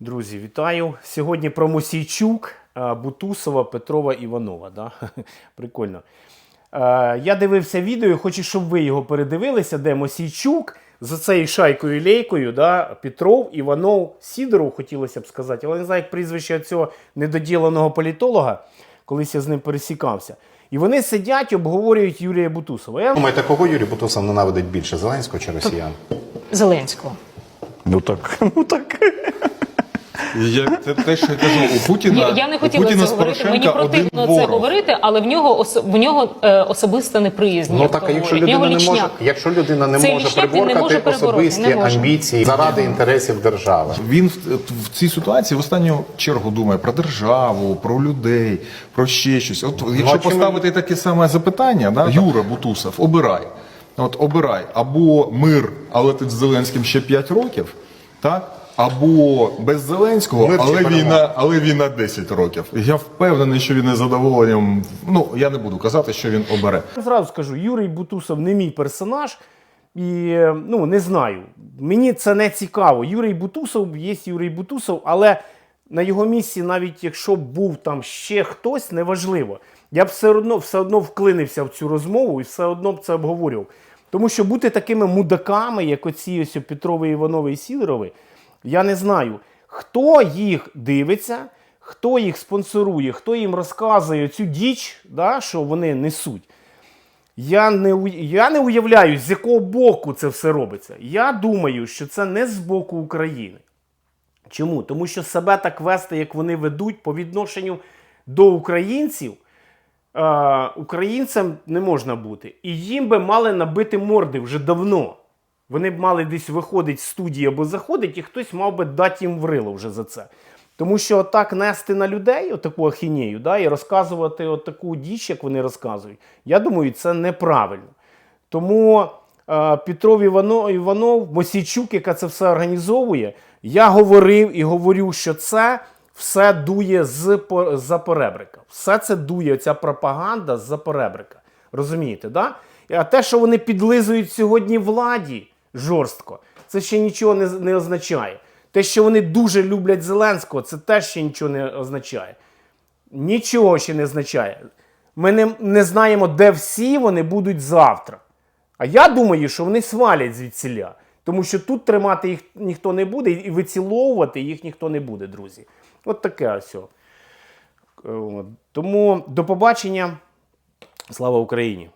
Друзі, вітаю! Сьогодні про Мосійчук, е, Бутусова, Петрова, Іванова. Да? Прикольно. Е, Я дивився відео, хочу, щоб ви його передивилися, де Мосійчук з цією шайкою лейкою, да? Петров, Іванов, Сідоров, хотілося б сказати, але не знаю, як прізвище цього недоділеного політолога, колись я з ним пересікався. І вони сидять, обговорюють Юрія Бутусова. Я Думаєте, кого Юрій Бутусов ненавидить більше Зеленського чи росіян? Зеленського. Ну так, ну так. Я, це те, що я кажу, у Путіна, Я, я не у хотіла Путіна це говорити. Мені противно це ворог. говорити, але в нього ос- в нього е, особиста неприязнь. Ну так, а якщо. Людина не може, якщо людина не Цей може лічняк він не може приборкати особисті не може. амбіції заради інтересів держави. Він в, в цій ситуації в останню чергу думає про державу, про людей, про ще щось. От якщо а чим поставити таке саме запитання, да, Юра Бутусов, обирай. От обирай або мир, але ти з Зеленським ще 5 років, так? Або без Зеленського, Мир чи але перемога? війна, але війна 10 років. Я впевнений, що він із задоволенням. Ну я не буду казати, що він обере. Зразу скажу, Юрій Бутусов не мій персонаж. І ну не знаю. Мені це не цікаво. Юрій Бутусов є Юрій Бутусов, але на його місці, навіть якщо б був там ще хтось, неважливо. Я б все одно все одно вклинився в цю розмову і все одно б це обговорював. Тому що бути такими мудаками, як оці ось Петрови, Іванови і Сідорови, я не знаю, хто їх дивиться, хто їх спонсорує, хто їм розказує цю діч, да, що вони несуть. Я не, я не уявляю, з якого боку це все робиться. Я думаю, що це не з боку України. Чому? Тому що себе так вести, як вони ведуть по відношенню до українців, е, українцям не можна бути. І їм би мали набити морди вже давно. Вони б мали десь виходити з студії або заходити, і хтось мав би дати їм врило вже за це. Тому що отак нести на людей отаку ахінею, да, і розказувати отаку діч, як вони розказують, я думаю, це неправильно. Тому е, Петров Іванов, Іванов, Мосійчук, яка це все організовує, я говорив і говорю, що це все дує з за поребрика. Все це дує, ця пропаганда з-за поребрика. Розумієте, да? А те, що вони підлизують сьогодні владі жорстко, це ще нічого не, не означає. Те, що вони дуже люблять Зеленського, це теж ще нічого не означає. Нічого ще не означає. Ми не, не знаємо, де всі вони будуть завтра. А я думаю, що вони свалять звідсіля. Тому що тут тримати їх ніхто не буде, і виціловувати їх ніхто не буде, друзі. От таке ось. Е. Тому до побачення. Слава Україні!